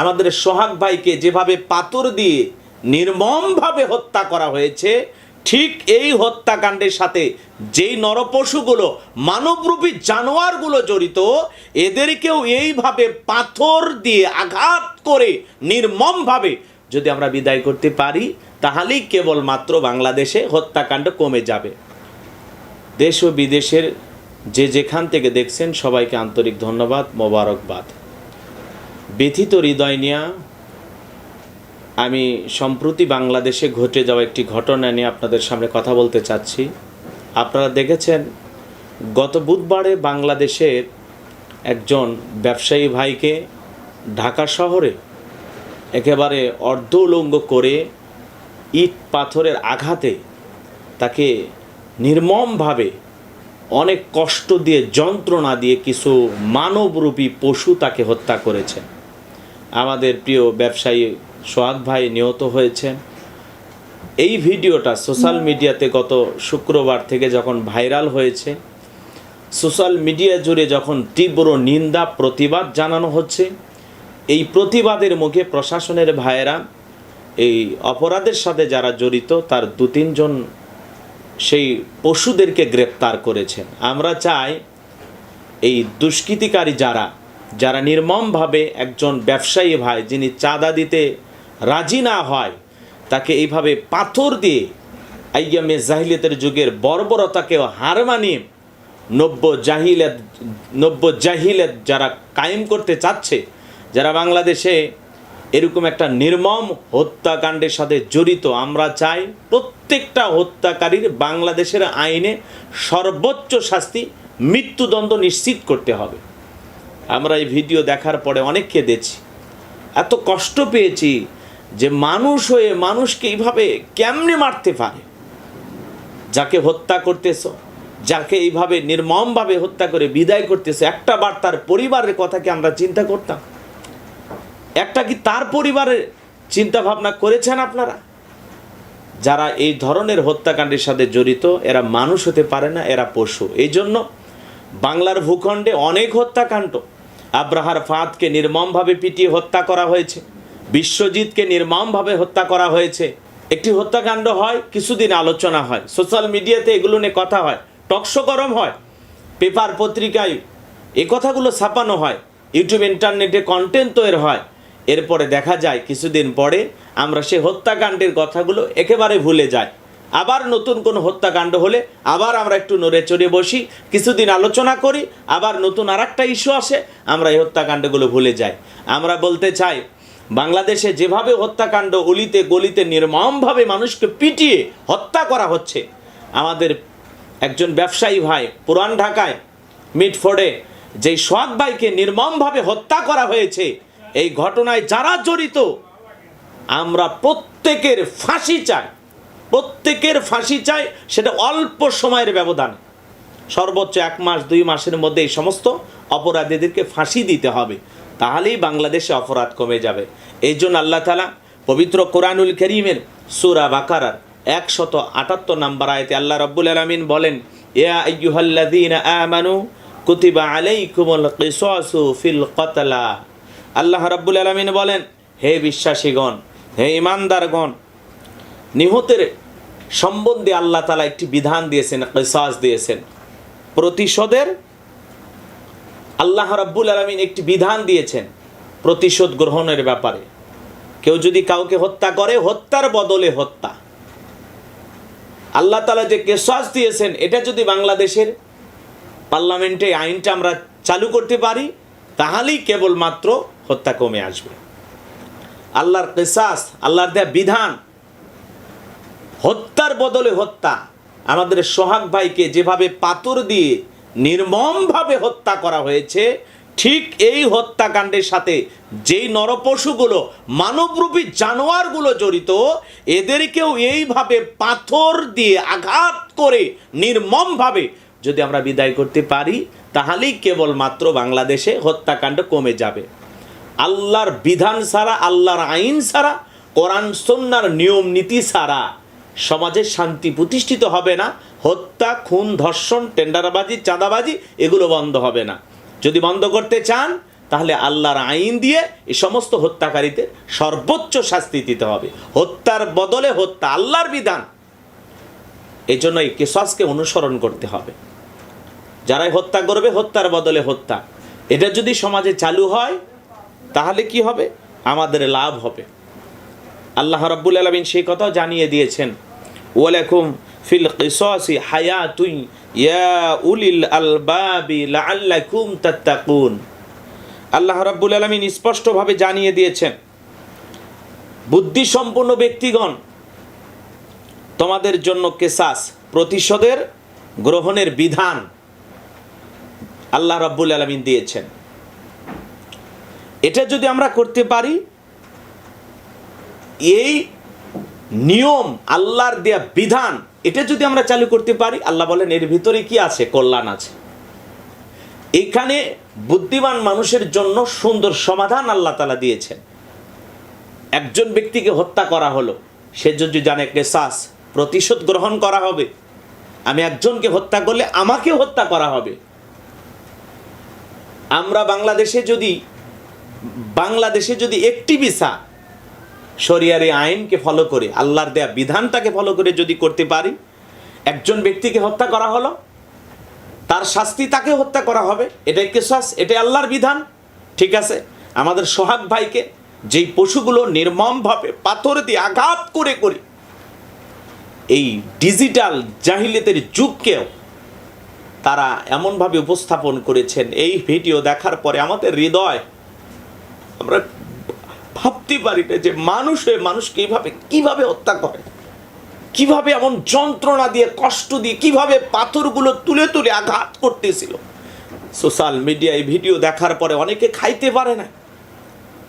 আমাদের সোহাগ ভাইকে যেভাবে পাথর দিয়ে নির্মমভাবে হত্যা করা হয়েছে, ঠিক এই হত্যাকাণ্ডের সাথে যেই নরপশুগুলো, মানবরূপী জানোয়ারগুলো জড়িত, এদেরকেও এইভাবে পাথর দিয়ে আঘাত করে নির্মমভাবে যদি আমরা বিদায় করতে পারি, তাহলেই কেবলমাত্র বাংলাদেশে হত্যাকাণ্ড কমে যাবে। দেশ ও বিদেশের যে যেখান থেকে দেখছেন, সবাইকে আন্তরিক ধন্যবাদ, মোবারকবাদ। ব্যথিত হৃদয় নিয়ে আমি সম্প্রতি বাংলাদেশে ঘটে যাওয়া একটি ঘটনা নিয়ে আপনাদের সামনে কথা বলতে চাচ্ছি। আপনারা দেখেছেন, গত বুধবারে বাংলাদেশের একজন ব্যবসায়ী ভাইকে ঢাকা শহরে একেবারে অর্ধ উলঙ্গ করে ইট পাথরের আঘাতে তাকে নির্মমভাবে অনেক কষ্ট দিয়ে যন্ত্রণা দিয়ে কিছু মানবরূপী পশু তাকে হত্যা করেছে। আমাদের প্রিয় ব্যবসায়ী সোহাগ ভাই নিহত হয়েছেন। এই ভিডিওটা সোশ্যাল মিডিয়াতে গত শুক্রবার থেকে যখন ভাইরাল হয়েছে, সোশ্যাল মিডিয়া জুড়ে যখন তীব্র নিন্দা, প্রতিবাদ জানানো হচ্ছে, এই প্রতিবাদের মুখে প্রশাসনের ভাইয়েরা এই অপরাধের সাথে যারা জড়িত, তার দু তিনজন সেই পশুদেরকে গ্রেপ্তার করেছেন। আমরা চাই এই দুষ্কৃতিকারী যারা যারা নির্মমভাবে একজন ব্যবসায়ী ভাই যিনি চাঁদা দিতে রাজি না হয়, তাকে এইভাবে পাথর দিয়ে আইয়ামে জাহিলিয়তের যুগের বর্বরতাকেও হার মানিয়ে নব্য জাহিলেত নব্য জাহিলেত যারা কায়েম করতে চাচ্ছে, যারা বাংলাদেশে এরকম একটা নির্মম হত্যাকাণ্ডের সাথে জড়িত, আমরা চাই প্রত্যেকটা হত্যাকারীর বাংলাদেশের আইনে সর্বোচ্চ শাস্তি, মৃত্যুদণ্ড নিশ্চিত করতে হবে। আমরা এই ভিডিও দেখার পরে অনেক কেঁদেছি এত কষ্ট পেয়েছি যে মানুষ হয়ে মানুষকে এইভাবে কেমনে মারতে পারে? যাকে হত্যা করতেছ, যাকে এইভাবে নির্মমভাবে হত্যা করে বিদায় করতেছে, একটা বার তার পরিবারের কথা কি আমরা চিন্তা করতাম। একটা কি তার পরিবারের চিন্তা ভাবনা করেছেন আপনারা? যারা এই ধরনের হত্যাকাণ্ডের সাথে জড়িত, এরা মানুষ হতে পারে না, এরা পশু। এই জন্য বাংলার ভূখণ্ডে অনেক হত্যাকাণ্ড। আব্রাহার ফাঁদকে নির্মমভাবে পিটিয়ে হত্যা করা হয়েছে। বিশ্বজিৎকে নির্মমভাবে হত্যা করা হয়েছে। একটি হত্যাকাণ্ড হয়, কিছুদিন আলোচনা হয়। সোশ্যাল মিডিয়াতে এগুলো নিয়ে কথা হয়। টকশো গরম হয়, পেপার পত্রিকায় এ কথাগুলো ছাপানো হয়। ইউটিউব, ইন্টারনেটে কন্টেন্ট তৈরি হয়। এরপরে দেখা যায়, কিছুদিন পরে আমরা সে হত্যাকাণ্ডের কথাগুলো একেবারে ভুলে যাই। আবার নতুন কোনো হত্যাকাণ্ড হলে আবার আমরা একটু নড়ে চড়ে বসি, কিছুদিন আলোচনা করি, আবার নতুন আর একটা ইস্যু আসে, আমরা এই হত্যাকাণ্ডগুলো ভুলে যাই। আমরা বলতে চাই, বাংলাদেশে যেভাবে হত্যাকাণ্ড অলিতে গলিতে নির্মমভাবে মানুষকে পিটিয়ে হত্যা করা হচ্ছে, আমাদের একজন ব্যবসায়ী ভাই পুরান ঢাকায়, মিটফোর্ডে, যেই সোহাগ ভাইকে নির্মমভাবে হত্যা করা হয়েছে, এই ঘটনায় যারা জড়িত, আমরা প্রত্যেকের ফাঁসি চাই। প্রত্যেকের ফাঁসি চাই, সেটা অল্প সময়ের ব্যবধান। সর্বোচ্চ এক মাস, দুই মাসের মধ্যে এই সমস্ত অপরাধীদেরকে ফাঁসি দিতে হবে। তাহলেই বাংলাদেশে অপরাধ কমে যাবে। এই জন্য আল্লাহ তালা পবিত্র কোরআনুল করিমের সুরা বাকারার একশত আটাত্তর নাম্বার আয়তে আল্লাহ রব্বুল আলমিন বলেন ফিল আল্লাহ রাব্বুল আলামিন বলেন, হে বিশ্বাসীগণ, হে ইমানদারগণ নিহতের সম্বন্ধে আল্লাহ তালা একটি বিধান দিয়েছেন, কিসাস দিয়েছেন। প্রতিশোধের আল্লাহ রাব্বুল আলমিন একটি বিধান দিয়েছেন প্রতিশোধ গ্রহণের ব্যাপারে। কেউ যদি কাউকে হত্যা করে, হত্যার বদলে হত্যা। আল্লাহ তালা যে কেসাস দিয়েছেন, এটা যদি বাংলাদেশের পার্লামেন্টে আইনটা আমরা চালু করতে পারি, তাহলেই কেবলমাত্র হত্যা কমে আসবে। আল্লাহর কেসাস, আল্লাহর দেয়া বিধান হত্যার বদলে হত্যা। আমাদের সোহাগ ভাইকে যেভাবে পাথর দিয়ে নির্মমভাবে হত্যা করা হয়েছে, ঠিক এই হত্যাকাণ্ডের সাথে যেই নরপশুগুলো, মানবরূপী জানোয়ারগুলো জড়িত, এদেরকেও এইভাবে পাথর দিয়ে আঘাত করে নির্মমভাবে যদি আমরা বিদায় করতে পারি, তাহলেই কেবলমাত্র বাংলাদেশে হত্যাকাণ্ড কমে যাবে। আল্লাহর বিধান ছাড়া, আল্লাহর আইন ছাড়া, কোরআন সন্ন্যার নিয়ম নীতি ছাড়া সমাজে শান্তি প্রতিষ্ঠিত হবে না, হত্যা, খুন, ধর্ষণ, টেন্ডারবাজি, চাঁদাবাজি, এগুলো বন্ধ হবে না। যদি বন্ধ করতে চান, তাহলে আল্লাহর আইন দিয়ে এই সমস্ত হত্যাকারীদের সর্বোচ্চ শাস্তি দিতে হবে। হত্যার বদলে হত্যা আল্লাহর বিধান। এই জন্য এই কেসসকে অনুসরণ করতে হবে। যারাই হত্যা করবে, হত্যার বদলে হত্যা। এটা যদি সমাজে চালু হয়, তাহলে কি হবে? আমাদের লাভ হবে। আল্লাহ রাব্বুল আলমিন সেই কথাও জানিয়ে দিয়েছেন। ওয়ালাকুম ফিল কিসাসি হায়াতুন ইয়া উলিল আলবাবি লাআল্লাকুম তাত্তাকুন। আল্লাহ রাব্বুল আলমিন স্পষ্টভাবে জানিয়ে দিয়েছেন, বুদ্ধিসম্পন্ন ব্যক্তিগণ তোমাদের জন্য কেসাস প্রতিশোধের গ্রহণের বিধান আল্লাহ রাব্বুল আলমিন দিয়েছেন। এটা যদি আমরা করতে পারি, এই নিয়ম আল্লাহর দেয়া বিধান, এটা যদি আমরা চালু করতে পারি, আল্লাহ বলেন, এর ভিতরে কি আছে? কল্যাণ আছে। এখানে বুদ্ধিমান মানুষের জন্য সুন্দর সমাধান আল্লাহ তালা দিয়েছেন। একজন ব্যক্তিকে হত্যা করা হলো, সে যদি জানে কেসাস প্রতিশোধ গ্রহণ করা হবে। আমি একজনকে হত্যা করলে আমাকে হত্যা করা হবে। আমরা বাংলাদেশে যদি বাংলাদেশে যদি একটি ভিসা শরিয়ারে আইনকে ফলো করে, আল্লাহর দেয়া বিধানটাকে ফলো করে যদি করতে পারি, একজন ব্যক্তিকে হত্যা করা হলো, তার শাস্তি তাকে হত্যা করা হবে, এটাই কেসাস, এটাই আল্লাহর বিধান, ঠিক আছে? আমাদের সোহাগ ভাইকে যেই পশুগুলো নির্মমভাবে পাথর দিয়ে আঘাত করে করে, এই ডিজিটাল জাহিলিয়তের যুগকেও তারা এমনভাবে উপস্থাপন করেছেন, এই ভিডিও দেখার পরে আমাদের হৃদয়, আমরা ভাবতে পারি না যে মানুষ হয়ে মানুষকে এইভাবে কীভাবে হত্যা করে? কীভাবে এমন যন্ত্রণা দিয়ে, কষ্ট দিয়ে, কীভাবে পাথরগুলো তুলে তুলে আঘাত করতেছিল? সোশ্যাল মিডিয়ায় ভিডিও দেখার পরে অনেকে খাইতে পারে না।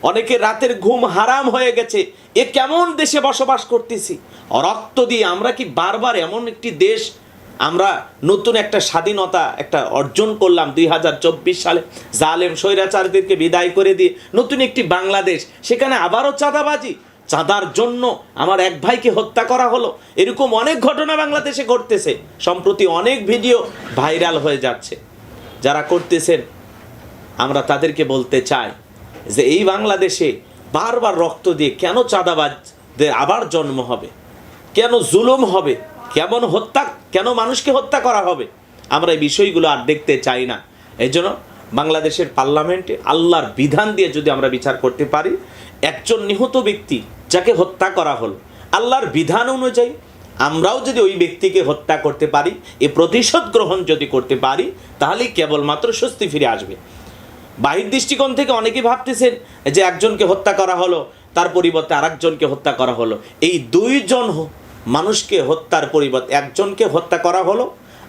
অনেকে রাতের ঘুম হারাম হয়ে গেছে, এ কেমন দেশে বসবাস করতেছি? রক্ত দিয়ে আমরা কি বারবার এমন একটি দেশ আমরা নতুন একটা স্বাধীনতা, একটা অর্জন করলাম দুই হাজার চব্বিশ সালে। জালেম স্বৈরাচারদেরকে বিদায় করে দিয়ে নতুন একটি বাংলাদেশ। সেখানে আবারও চাঁদাবাজি। চাঁদার জন্য আমার এক ভাইকে হত্যা করা হলো। এরকম অনেক ঘটনা বাংলাদেশে ঘটতেছে। সম্প্রতি অনেক ভিডিও ভাইরাল হয়ে যাচ্ছে। যারা করতেছেন, আমরা তাদেরকে বলতে চাই যে এই বাংলাদেশে বারবার রক্ত দিয়ে কেন চাঁদাবাজদের আবার জন্ম হবে? কেন জুলুম হবে? কেমন হত্যা, কেন মানুষকে হত্যা করা হবে? আমরা এই বিষয়গুলো আর দেখতে চাই না। এই জন্য বাংলাদেশের পার্লামেন্টে আল্লাহর বিধান দিয়ে যদি আমরা বিচার করতে পারি, একজন নিহত ব্যক্তি যাকে হত্যা করা হলো, আল্লাহর বিধান অনুযায়ী আমরাও যদি ওই ব্যক্তিকে হত্যা করতে পারি, এ প্রতিশোধ গ্রহণ যদি করতে পারি, তাহলেই কেবলমাত্র স্বস্তি ফিরে আসবে। বাহির দৃষ্টিকোণ থেকে অনেকে ভাবতেছেন যে একজনকে হত্যা করা হলো, তার পরিবর্তে আরেকজনকে হত্যা করা হলো। এই দুইজন মানুষকে হত্যার পরিবর্তে একজনকে হত্যা করা হলো,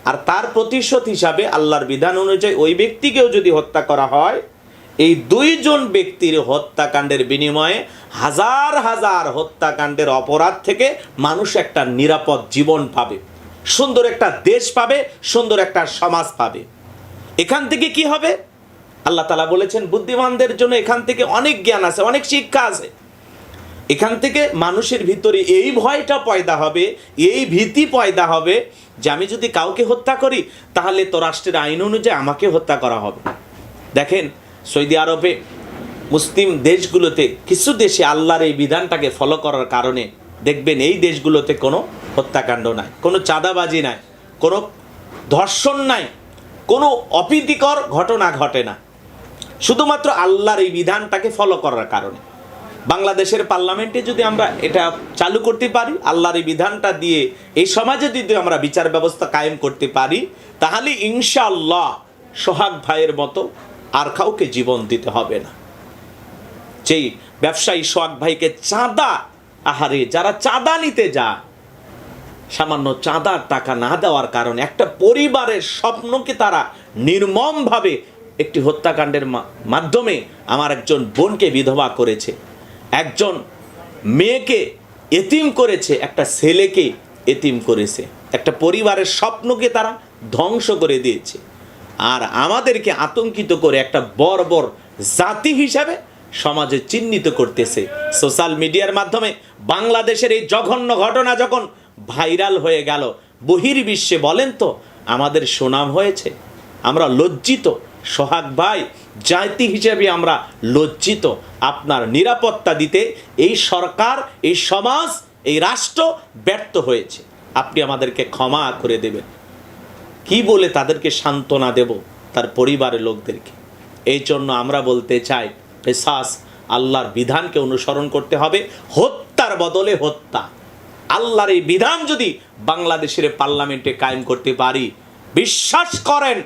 আর তার প্রতিশোধ হিসাবে আল্লাহর বিধান অনুযায়ী ওই ব্যক্তিকেও যদি হত্যা করা হয়, এই দুইজন ব্যক্তির হত্যাকাণ্ডের বিনিময়ে হাজার হাজার হত্যাকাণ্ডের অপরাধ থেকে মানুষ একটা নিরাপদ জীবন পাবে, সুন্দর একটা দেশ পাবে, সুন্দর একটা সমাজ পাবে। এখান থেকে কি হবে? আল্লাহ তালা বলেছেন, বুদ্ধিমানদের জন্য এখান থেকে অনেক জ্ঞান আছে, অনেক শিক্ষা আছে। এখান থেকে মানুষের ভিতরে এই ভয়টা পয়দা হবে, এই ভীতি পয়দা হবে যে আমি যদি কাউকে হত্যা করি, তাহলে তো রাষ্ট্রের আইন অনুযায়ী আমাকে হত্যা করা হবে। দেখেন, সৌদি আরবে মুসলিম দেশগুলোতে কিছু দেশে আল্লাহর এই বিধানটাকে ফলো করার কারণে দেখবেন এই দেশগুলোতে কোনো হত্যাকাণ্ড নাই, কোনো চাঁদাবাজি নাই, কোনো ধর্ষণ নাই, কোনো অপ্রীতিকর ঘটনা ঘটে না। শুধুমাত্র আল্লাহর এই বিধানটাকে ফলো করার কারণে। বাংলাদেশের পার্লামেন্টে যদি আমরা এটা চালু করতে পারি, আল্লাহর এই বিধানটা দিয়ে এই সমাজে যদি আমরা বিচার ব্যবস্থা কায়েম করতে পারি, তাহলে ইনশাআল্লাহ সোহাগ ভাইয়ের মতো আর কাউকে জীবন দিতে হবে না। যেই ব্যবসায়ী সোহাগ ভাইকে চাঁদা, আহারে, যারা চাঁদা নিতে যায়, সামান্য চাঁদার টাকা না দেওয়ার কারণে একটা পরিবারের স্বপ্নকে তারা নির্মমভাবে একটি হত্যাকাণ্ডের মাধ্যমে আমার একজন বোনকে বিধবা করেছে। একজন মেয়েকে এতিম করেছে, একটা ছেলেকে এতিম করেছে, একটা পরিবারের স্বপ্নকে তারা ধ্বংস করে দিয়েছে। আর আমাদেরকে আতঙ্কিত করে একটা বর্বর জাতি হিসাবে সমাজে চিহ্নিত করতেছে। সোশ্যাল মিডিয়ার মাধ্যমে বাংলাদেশের এই জঘন্য ঘটনা যখন ভাইরাল হয়ে গেল, বহির্বিশ্বে বলেন তো, আমাদের সুনাম হয়েছে, আমরা লজ্জিত সোহাগ ভাই, জাতি হিসেবে আমরা লজ্জিত। আপনার নিরাপত্তা দিতে এই সরকার, এই সমাজ, এই রাষ্ট্র ব্যর্থ হয়েছে। আপনি আমাদেরকে ক্ষমা করে দেবেন। কি বলে তাদেরকে সান্ত্বনা দেব তার পরিবারের লোকদেরকে? এই জন্য আমরা বলতে চাই এসাস আল্লাহর বিধানকে অনুসরণ করতে হবে, হত্যার বদলে হত্যা। আল্লাহর এই বিধান যদি বাংলাদেশের পার্লামেন্টে কায়েম করতে পারি, বিশ্বাস করেন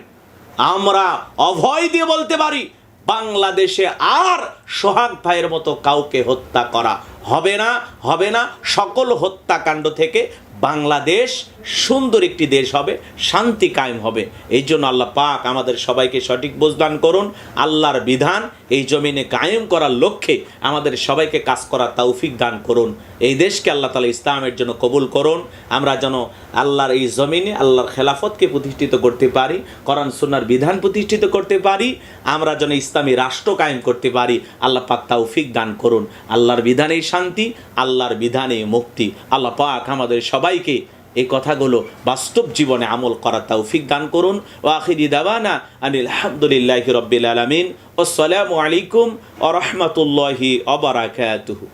আমরা অভয় দিয়ে বলতে পারি বাংলাদেশে আর সোহাগ ভাইয়ের মতো কাউকে হত্যা করা হবে না হবে না। সকল হত্যাকাণ্ড থেকে বাংলাদেশ সুন্দর একটি দেশ হবে, শান্তি কায়েম হবে। এই জন্য আল্লাহ পাক আমাদের সবাইকে সঠিক বোঝদান করুন। আল্লাহর বিধান, এই জমিনে কায়েম করার লক্ষ্যে আমাদের সবাইকে কাজ করার তৌফিক দান করুন। এই দেশকে আল্লাহ তালা ইসলামের জন্য কবুল করুন। আমরা যেন আল্লাহর এই জমিনে, আল্লাহর খেলাফতকে প্রতিষ্ঠিত করতে পারি, কোরআন সুন্নার বিধান প্রতিষ্ঠিত করতে পারি, আমরা যেন ইসলামী রাষ্ট্র কায়েম করতে পারি। আল্লাহ পাক তৌফিক দান করুন। আল্লাহর বিধানেই শান্তি, আল্লাহর বিধানে মুক্তি। আল্লাহ পাক আমাদের সবাইকে এই কথাগুলো বাস্তব জীবনে আমল করার তৌফিক দান করুন। ও দাবানা আনিল আলহামদুলিল্লাহ রব্বিল আলমিন। আসসালামু আলাইকুম ও রহমতুল্লাহি অবরাকাতুহু